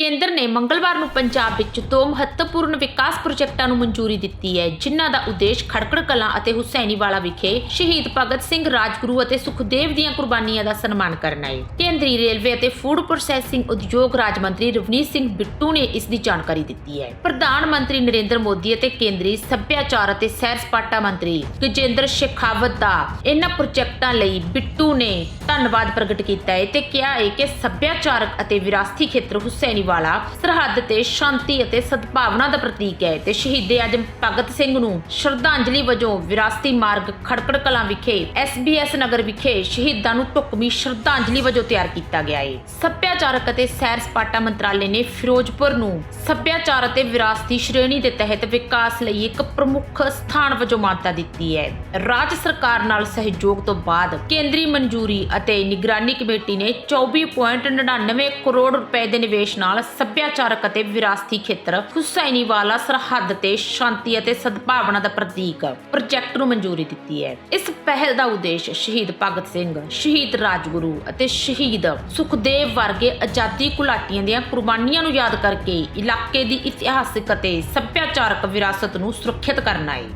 ਕੇਂਦਰ ਨੇ ਮੰਗਲਵਾਰ ਨੂੰ ਪੰਜਾਬ ਵਿੱਚ ਦੋ ਮਹੱਤਵਪੂਰਨ ਵਿਕਾਸ ਪ੍ਰੋਜੈਕਟਾਂ ਨੂੰ ਮਨਜ਼ੂਰੀ ਦਿੱਤੀ ਹੈ, ਜਿਨ੍ਹਾਂ ਦਾ ਉਦੇਸ਼ ਖੜਕੜ ਕਲਾਂ ਅਤੇ ਹੁਸੈਨੀਵਾਲਾ ਵਿਖੇ ਸ਼ਹੀਦ ਭਗਤ ਸਿੰਘ ਰਾਜਗੁਰੂ ਅਤੇ ਸੁਖਦੇਵ ਦੀਆਂ ਕੁਰਬਾਨੀਆਂ ਦਾ ਸਨਮਾਨ ਕਰਨਾ ਹੈ। ਕੇਂਦਰੀ ਰੇਲਵੇ ਅਤੇ ਫੂਡ ਪ੍ਰੋਸੈਸਿੰਗ ਉਦਯੋਗ ਰਾਜ ਮੰਤਰੀ ਰਵਨੀਤ ਸਿੰਘ ਬਿੱਟੂ ਨੇ ਇਸ ਦੀ ਜਾਣਕਾਰੀ ਦਿੱਤੀ ਹੈ। ਪ੍ਰਧਾਨ ਮੰਤਰੀ ਨਰਿੰਦਰ ਮੋਦੀ ਅਤੇ ਕੇਂਦਰੀ ਸੱਭਿਆਚਾਰ ਅਤੇ ਸੈਰ ਸਪਾਟਾ ਮੰਤਰੀ ਗਜੇਂਦਰ ਸ਼ੇਖਾਵਤ ਦਾ ਇਹਨਾਂ ਪ੍ਰੋਜੈਕਟਾਂ ਲਈ ਬਿੱਟੂ ਨੇ ਧੰਨਵਾਦ ਪ੍ਰਗਟ ਕੀਤਾ ਹੈ ਤੇ ਕਿਹਾ ਹੈ ਕਿ ਸੱਭਿਆਚਾਰਕ ਅਤੇ ਵਿਰਾਸਤੀ ਖੇਤਰ ਹੁਸੈਨੀ ਵਾਲਾ ਸਰਹੱਦ ਤੇ ਸ਼ਾਂਤੀ ਅਤੇ ਸਦਭਾਵਨਾ ਦਾ ਪ੍ਰਤੀਕ ਹੈ ਤੇ ਸ਼ਹੀਦੇ ਆਜਮ ਭਗਤ ਸਿੰਘ ਨੂੰ ਸ਼ਰਧਾਂਜਲੀ ਵਜੋਂ ਵਿਰਾਸਤੀ ਮਾਰਗ ਖੜਕੜ ਕਲਾਂ ਵਿਖੇ ਐਸਬੀਐਸ ਨਗਰ ਵਿਖੇ ਸ਼ਹੀਦਾਂ ਨੂੰ ਢੁਕਵੀਂ ਸ਼ਰਧਾਂਜਲੀ ਵਜੋਂ ਤਿਆਰ ਕੀਤਾ ਗਿਆ ਹੈ ਸੱਭਿਆਚਾਰਕ ਅਤੇ ਸੈਰ ਸਪਾਟਾ ਮੰਤਰਾਲੇ ਨੇ ਫਿਰੋਜ਼ਪੁਰ ਨੂੰ ਸੱਭਿਆਚਾਰ ਅਤੇ ਵਿਰਾਸਤੀ ਸ਼੍ਰੇਣੀ ਦੇ ਤਹਿਤ ਵਿਕਾਸ ਲਈ ਇੱਕ ਪ੍ਰਮੁੱਖ ਸਥਾਨ ਵਜੋਂ ਮਾਨਤਾ ਦਿੱਤੀ ਹੈ। ਰਾਜ ਸਰਕਾਰ ਨਾਲ ਸਹਿਯੋਗ ਤੋਂ ਬਾਅਦ ਕੇਂਦਰੀ ਮਨਜ਼ੂਰੀ ਅਤੇ ਨਿਗਰਾਨੀ ਕਮੇਟੀ ਨੇ 24.99 ਕਰੋੜ ਰੁਪਏ ਦੇ ਨਿਵੇਸ਼ ਨਾਲ ਨਾਲ ਸੱਭਿਆਚਾਰਕ ਅਤੇ ਵਿਰਾਸਤੀ ਖੇਤਰ ਹੁਸੈਨੀਵਾਲਾ ਸਰਹੱਦ ਤੇ ਸ਼ਾਂਤੀ ਅਤੇ ਸਦਭਾਵਨਾ ਦਾ ਪ੍ਰਤੀਕ ਪ੍ਰੋਜੈਕਟ ਨੂੰ ਮਨਜ਼ੂਰੀ ਦਿੱਤੀ ਹੈ। ਇਸ ਪਹਿਲ ਦਾ ਉਦੇਸ਼ ਸ਼ਹੀਦ ਭਗਤ ਸਿੰਘ, ਸ਼ਹੀਦ ਰਾਜਗੁਰੂ ਅਤੇ ਸ਼ਹੀਦ ਸੁਖਦੇਵ ਵਰਗੇ ਆਜ਼ਾਦੀ ਘੁਲਾਟੀਆਂ ਦੀਆਂ ਕੁਰਬਾਨੀਆਂ ਨੂੰ ਯਾਦ ਕਰਕੇ ਇਲਾਕੇ ਦੀ ਇਤਿਹਾਸਿਕ ਅਤੇ ਸੱਭਿਆਚਾਰਕ ਵਿਰਾਸਤ ਨੂੰ ਸੁਰੱਖਿਅਤ ਕਰਨਾ ਹੈ।